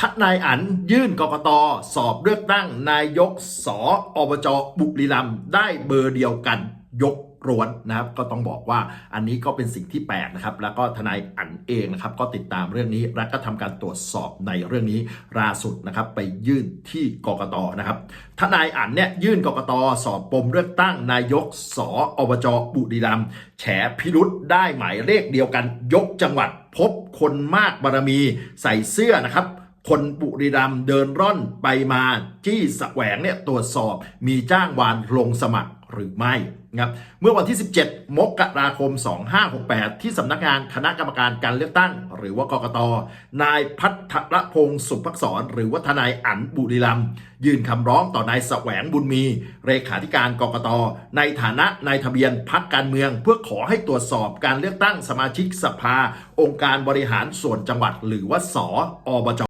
ทนายอันยื่นกกตสอบเลือกตั้งนายกสอบจบุรีรัมย์ได้เบอร์เดียวกันยกรวนนะครับก็ต้องบอกว่าอันนี้ก็เป็นสิ่งที่แปลกนะครับ แล้วก็ทนายอันเองนะครับ ก็ติดตามเรื่องนี้และก็ทำการตรวจสอบในเรื่องนี้ล่าสุดนะครับ ไปยื่นที่กกตนะครับทนายอันเนี่ยยื่นกกตสอบปมเลือกตั้งนายกสอบจบุรีรัมย์แฉพิรุษได้หมายเลขเดียวกัน ยกจังหวัดพบคนมากบารมีใส่เสื้อนะครับ คนบุรีรัมย์เดินร่อนไปมาที่แสวงเนี่ยตรวจสอบมีจ้างวานลงสมัครหรือไม่นะครับเมื่อวันที่ 17 มกราคม 2568 ที่สำนักงานคณะกรรมการการเลือกตั้ง หรือว่ากกต นายพัทรพงศ์สุภักษร หรือว่าทนายอันบุรีรัมย์ยื่นคำร้องต่อนายแสวงบุญมี เลขาธิการกกต ในฐานะนายทะเบียนพักการเมือง เพื่อขอให้ตรวจสอบการเลือกตั้งสมาชิกสภา องค์การบริหารส่วนจังหวัด หรือว่าสออบจ